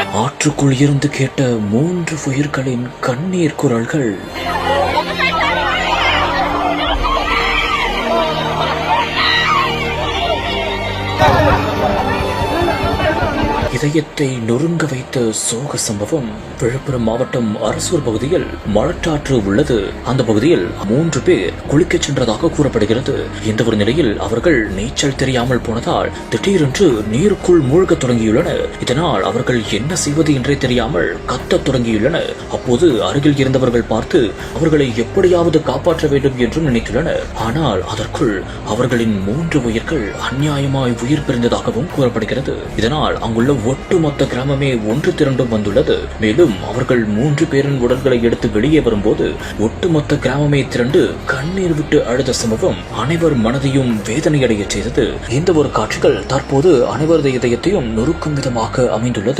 ஆற்றுக்குள் இருந்து கேட்ட மூன்று உயிர்களின் கண்ணீர் குரல்கள். இதயத்தை நொறுங்க வைத்த சோக சம்பவம். விழுப்புரம் மாவட்டம் அரசூர் பகுதியில் மழட்டாற்று உள்ளது. அந்த பகுதியில் மூன்று பேர் குளிக்கச் சென்றதாக கூறப்படுகிறது. இந்த ஒரு நிலையில் அவர்கள் நீச்சல் தெரியாமல் போனதால் திடீரென்று நீருக்குள் மூழ்கத் தொடங்கியுள்ளனர். இதனால் அவர்கள் என்ன செய்வது என்றே தெரியாமல் கத்தத் தொடங்கியுள்ளனர். அப்போது அருகில் இருந்தவர்கள் பார்த்து அவர்களை எப்படியாவது காப்பாற்ற வேண்டும் என்றும் நினைத்துள்ளனர். ஆனால் அதற்குள் அவர்களின் மூன்று உயிர்கள் அநியாயமாய் உயிர் பிரிந்ததாகவும் கூறப்படுகிறது. இதனால் அங்குள்ள ஒட்டுமொத்த கிராமமே ஒன்று திரண்டும் வந்துள்ளது. மேலும் அவர்கள் மூன்று பேரின் உடல்களை எடுத்து வெளியே வரும்போது ஒட்டுமொத்த கிராமமே திரண்டு கண்ணீர் விட்டு அழுத சம்பவம் அனைவர் மனதையும் வேதனையடைய செய்தது. இந்த ஒரு காட்சிகள் தற்போது அனைவரது இதயத்தையும் நொறுக்கும் விதமாக அமைந்துள்ளது.